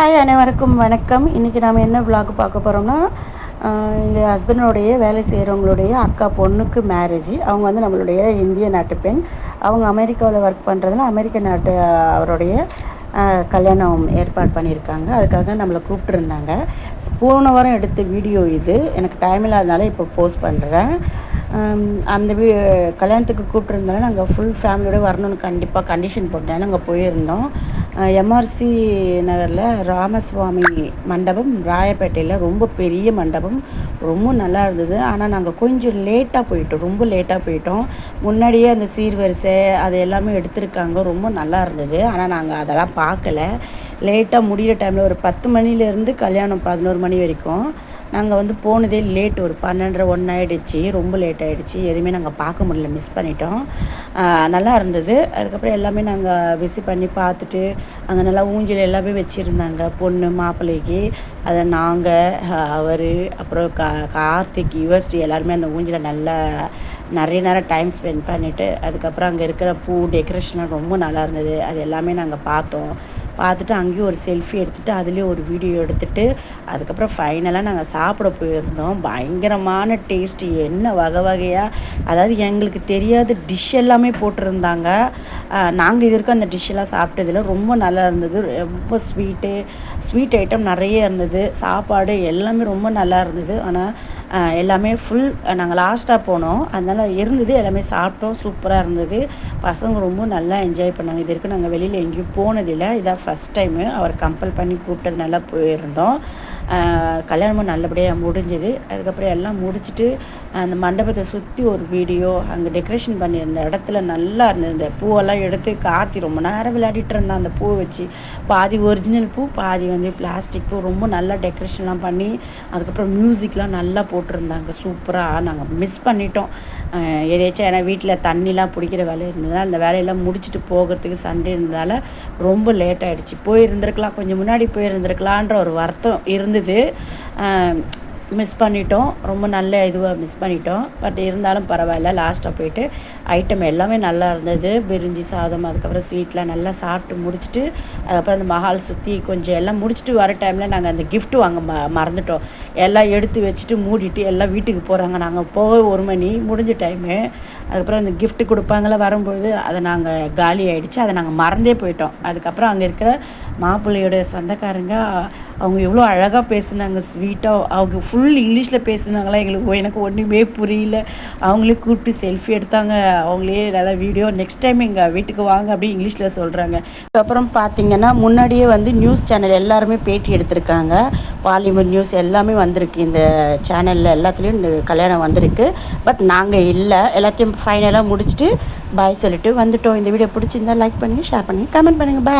Hi அனைவருக்கும் வணக்கம். இன்றைக்கி நாம் என்ன விலாக் பார்க்க போகிறோம்னா எங்கள் ஹஸ்பண்டோடைய வேலை செய்கிறவங்களுடைய அக்கா பொண்ணுக்கு மேரேஜ் அவங்க வந்து நம்மளுடைய இந்திய நாட்டு பெண். அவங்க அமெரிக்காவில் ஒர்க் பண்ணுறதுனால அமெரிக்க நாட்டு அவருடைய கல்யாணம் ஏற்பாடு பண்ணியிருக்காங்க. அதுக்காக நம்மளை கூப்பிட்டுருந்தாங்க. போன வாரம் எடுத்த வீடியோ இது. எனக்கு டைம் இல்லாதனால இப்போ போஸ்ட் பண்ணுறேன் அந்த வீ கல்யாணத்துக்கு கூப்பிட்டுருந்தாலும் நாங்கள் ஃபுல் ஃபேமிலியோட வரணும்னு கண்டிப்பாக கண்டிஷன் போட்டேன் நாங்கள் போயிருந்தோம். எம்ஆர்சி நகரில் ராமசுவாமி மண்டபம் ராயப்பேட்டையில் ரொம்ப பெரிய மண்டபம் ரொம்ப நல்லா இருந்தது. ஆனால் நாங்கள் கொஞ்சம் லேட்டாக போயிட்டோம் ரொம்ப லேட்டாக போயிட்டோம். முன்னாடியே அந்த சீர்வரிசை அது எல்லாமே எடுத்திருக்காங்க ரொம்ப நல்லா இருந்தது. ஆனால் நாங்கள் அதெல்லாம் பார்க்கல. லேட்டாக முடிகிற டைமில் ஒரு பத்து மணிலேருந்து கல்யாணம் பதினோரு மணி வரைக்கும். நாங்கள் வந்து போனதே லேட் ஒரு பன்னெண்டரை ஒன்று ஆகிடுச்சு ரொம்ப லேட் ஆகிடுச்சு எதுவுமே நாங்கள் பார்க்க முடியல. மிஸ் பண்ணிட்டோம். நல்லா இருந்தது. அதுக்கப்புறம் எல்லாமே நாங்கள் விசிட் பண்ணி பார்த்துட்டு அங்கே நல்லா ஊஞ்சல் எல்லாமே வச்சுருந்தாங்க. பொண்ணு மாப்பிள்ளைக்கு. அதை நாங்கள் அவர் அப்புறம் கா கார்த்திக் யுவர்ஸ்டி எல்லாருமே அந்த ஊஞ்சலை நல்லா நிறைய நேரம் டைம் ஸ்பெண்ட் பண்ணிவிட்டு அதுக்கப்புறம் அங்கே இருக்கிற பூ டெக்கரேஷன்லாம் ரொம்ப நல்லா இருந்தது. அது எல்லாமே நாங்கள் பார்த்தோம். பார்த்துட்டு அங்கேயும் ஒரு செல்ஃபி எடுத்துகிட்டு அதுலேயும் ஒரு வீடியோ எடுத்துகிட்டு அதுக்கப்புறம் ஃபைனலாக நாங்கள் சாப்பிட போயிருந்தோம். பயங்கரமான டேஸ்ட்டு என்ன வகை வகையாக அதாவது எங்களுக்கு தெரியாத டிஷ் எல்லாமே போட்டிருந்தாங்க. நாங்கள் இது வரைக்கும் அந்த டிஷ் எல்லாம் சாப்பிட்டதில்ல ரொம்ப நல்லா இருந்தது. ரொம்ப ஸ்வீட்டு ஸ்வீட் ஐட்டம் நிறைய இருந்தது. சாப்பாடு எல்லாமே ரொம்ப நல்லா இருந்தது. ஆனால் எல்லாமே ஃபுல் நாங்கள் லாஸ்ட்டாக போனோம். அதனால் இருந்தது. எல்லாமே சாப்பிட்டோம். சூப்பராக இருந்தது. பசங்க ரொம்ப நல்லா என்ஜாய் பண்ணாங்க. இது வரைக்கும் நாங்கள் வெளியில் எங்கேயும் போனதில்லை இதான் ஃபஸ்ட் டைமு அவர் கம்பல் பண்ணி கூப்பிட்டதுனால போயிருந்தோம். கல்யாணமும் நல்லபடியாக முடிஞ்சுது. அதுக்கப்புறம் எல்லாம் முடிச்சுட்டு அந்த மண்டபத்தை சுற்றி ஒரு வீடியோ அங்கே டெக்கரேஷன் பண்ணியிருந்த இடத்துல நல்லா இருந்தது. இந்த பூவெல்லாம் எடுத்து கார்த்தி ரொம்ப நேரம் விளையாடிட்டு இருந்தான். அந்த பூவை வச்சு பாதி ஒரிஜினல் பூ பாதி வந்து பிளாஸ்டிக் பூ. ரொம்ப நல்லா டெக்கரேஷன்லாம் பண்ணி அதுக்கப்புறம் மியூசிக்லாம் நல்லா போட்டிருந்தாங்க. சூப்பராக நாங்கள் மிஸ் பண்ணிட்டோம். அஹ் எதாச்சும் ஏன்னா வீட்டில் தண்ணிலாம் பிடிக்கிற வேலை இருந்ததுனால அந்த வேலையெல்லாம் முடிச்சுட்டு போகிறதுக்கு சண்டே இருந்ததால் ரொம்ப லேட் ஆகிடுச்சு போயிருந்திருக்கலாம் கொஞ்சம் முன்னாடி போயிருந்திருக்கலான்ற ஒரு வருத்தம் இருந்தது. மிஸ் பண்ணிட்டோம். ரொம்ப நல்ல இதுவாக மிஸ் பண்ணிட்டோம். பட் இருந்தாலும் பரவாயில்ல லாஸ்ட்டாக போயிட்டு ஐட்டம் எல்லாமே நல்லா இருந்தது. பிரிஞ்சி சாதம் அதுக்கப்புறம் ஸ்வீட்லாம் நல்லா சாப்பிட்டு முடிச்சுட்டு அதுக்கப்புறம் அந்த மஹால் சுற்றி கொஞ்சம் எல்லாம் முடிச்சுட்டு வர டைமில் நாங்கள் அந்த கிஃப்ட் வாங்க ம மறந்துட்டோம். எல்லாம் எடுத்து வச்சுட்டு மூடிட்டு எல்லாம் வீட்டுக்கு போகிறாங்க நாங்கள் போக ஒரு மணி முடிஞ்ச டைமு அதுக்கப்புறம் அந்த கிஃப்ட்டு கொடுப்பாங்கள வரும்பொழுது அதை நாங்கள் காலி ஆகிடுச்சு அதை நாங்கள் மறந்தே போயிட்டோம். அதுக்கப்புறம் அங்கே இருக்கிற மாப்பிள்ளையோட சொந்தக்காரங்க அவங்க எவ்வளோ அழகாக பேசுனாங்க ஸ்வீட்டாக அவங்க ஃபுல் இங்கிலீஷில் பேசுனாங்களா எங்களுக்கு எனக்கு ஒன்றுமே புரியல. அவங்களே கூப்பிட்டு செல்ஃபி எடுத்தாங்க. அவங்களே நல்லா வீடியோ நெக்ஸ்ட் டைம் எங்கள் வீட்டுக்கு வாங்க அப்படி இங்கிலீஷில் சொல்கிறாங்க அதுக்கப்புறம் பார்த்தீங்கன்னா முன்னாடியே வந்து நியூஸ் சேனல் எல்லாருமே பேட்டி எடுத்திருக்காங்க. பாலிமர் நியூஸ் எல்லாமே வந்திருக்கு. இந்த சேனலில் எல்லாத்துலேயும் இந்த கல்யாணம் வந்திருக்கு. பட் நாங்கள் இல்லை. எல்லாத்தையும் ஃபைனலாக முடிச்சுட்டு பாய் சொல்லிட்டு வந்துட்டோம். இந்த வீடியோ பிடிச்சிருந்தா லைக் பண்ணுங்கள் ஷேர் பண்ணுங்கள் கமெண்ட் பண்ணுங்கள் பாய்